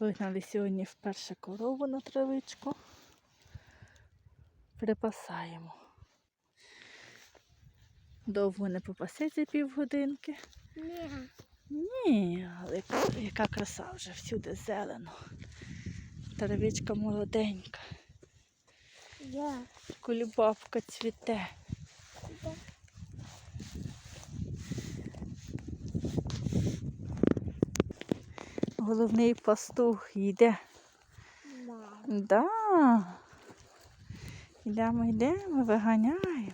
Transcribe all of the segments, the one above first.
Вигнали сьогодні вперше корову на травичку. Припасаємо. Довго не попасеться півгодинки. Ні. Ні, але яка- краса вже всюди зелено. Травичка молоденька, Я. кулібабка цвіте. Головний пастух йде. Да. Йдемо, йдемо, виганяємо.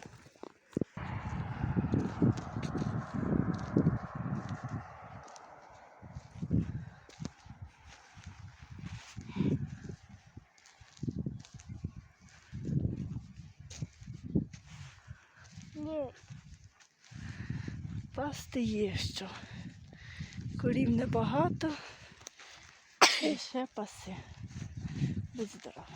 Ні. Пасти є що. Корів небагато. І ще паси. Будь здорова.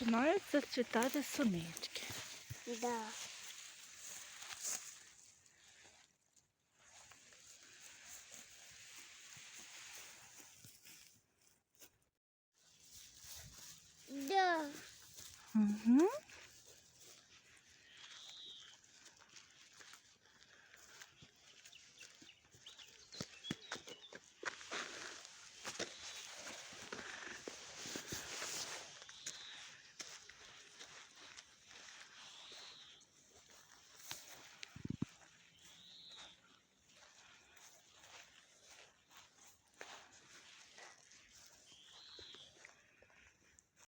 Починаються зацвітати сонечки. Да. Да. Угу.